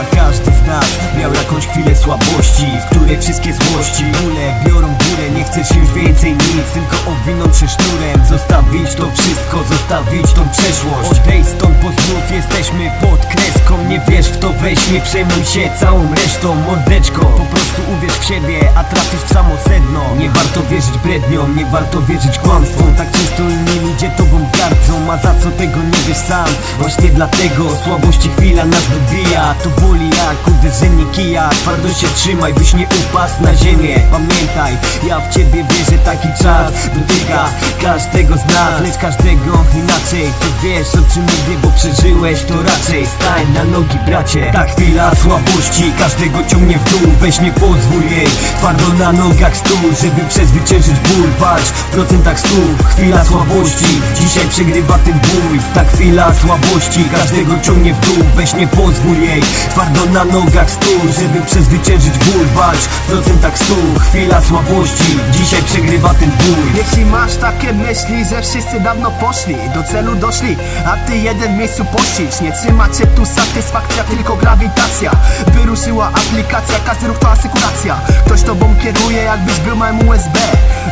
każdy z nas miał jakąś chwilę słabości W której wszystkie złości bóle biorą górę Nie chcesz już więcej nic, tylko owinąć się sznurem Zostawić to wszystko, zostawić tą przeszłość. Odejść stąd, bo znów jesteśmy pod kreską Nie wiesz w to, weź nie przejmuj się całą resztą Mordeczko, po prostu uwierz w siebie, a trafisz w samo sedno. Nie warto wierzyć bredniom, nie warto wierzyć kłamstwom Tak często inni ludzie tobą gardzą, a za co tego nie wiesz sam. Właśnie dlatego słabości chwila nas dobija To boli jak uderzenie kija. Twardo się trzymaj, byś nie upadł na ziemię. Pamiętaj, ja w ciebie wierzę, taki czas dotyka każdego z nas. Lecz każdego inaczej, ty wiesz o czym mówię, bo przeżyłeś to raczej. Stań na nogi bracie, ta chwila słabości Każdego ciągnie w dół, weź nie pozwól jej Twardo na nogach stół, żeby przezwyciężyć ból Walcz w procentach stóp, chwila słabości Dzisiaj przegrywa ten bój, ta chwila słabości. Każdego ciągnie w dół, weź nie pozwól jej. Twardo na nogach stół, żeby przezwyciężyć ból. Walcz w procentach stóp, chwila słabości. Dzisiaj przegrywa ten bój. Jeśli masz takie myśli, że wszyscy dawno poszli Do celu doszli, a ty jeden w miejscu pościć Nie trzyma cię tu satysfakcja, tylko grawitacja By ruszyła aplikacja, każdy ruch to asykuracja Ktoś tobą kieruje, jakbyś był małym USB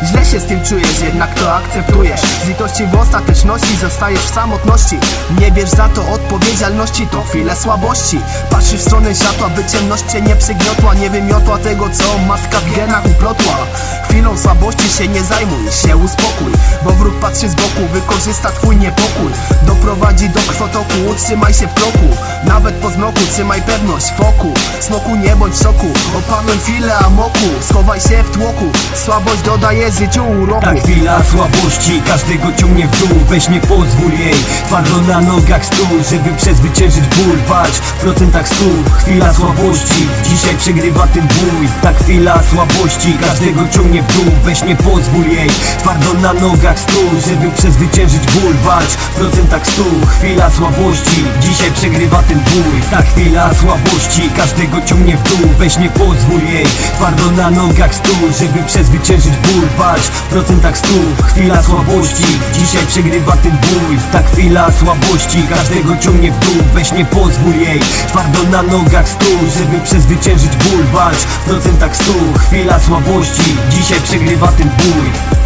Źle się z tym czujesz, jednak to akceptujesz. Z litości w ostateczności zostajesz w samotności. Nie bierz za to odpowiedzialności, to chwile słabości. Patrzysz w stronę światła, by ciemność cię nie przygniotła. Nie wymiotła tego, co matka w genach uplotła Chwilą słabości się nie zajmuj, się uspokój Bo wróg patrzy z boku, wykorzysta twój niepokój. Doprowadzi do krwotoku, utrzymaj się w kroku. Nawet po zmroku trzymaj pewność wokół Smoku nie bądź szoku, opanuj chwilę amoku Schowaj się w tłoku, słabość dodaje życiu uroku. Ta chwila słabości każdego ciągnie w dół. Weź nie pozwól jej Twardo na nogach stół, żeby przezwyciężyć ból Walcz w procentach stóp Chwila słabości Dzisiaj przegrywa ten bój. Ta chwila słabości każdego ciągnie w dół. Weź nie pozwól jej Twardo na nogach stół, żeby przezwyciężyć ból Walcz w procentach stóp Chwila słabości Dzisiaj przegrywa ten bój. Ta chwila słabości każdego ciągnie w dół Weź nie pozwól jej. Twardo na nogach stół, żeby przezwyciężyć ból Walcz w procentach stóp Chwila słabości. Dzisiaj przegrywa ten bój. Ta chwila słabości Każdego ciągnie w dół Weź nie pozwól jej. Twardo na nogach stół Żeby przezwyciężyć ból Walcz w procentach stóp Chwila słabości. Dzisiaj przegrywa ten bój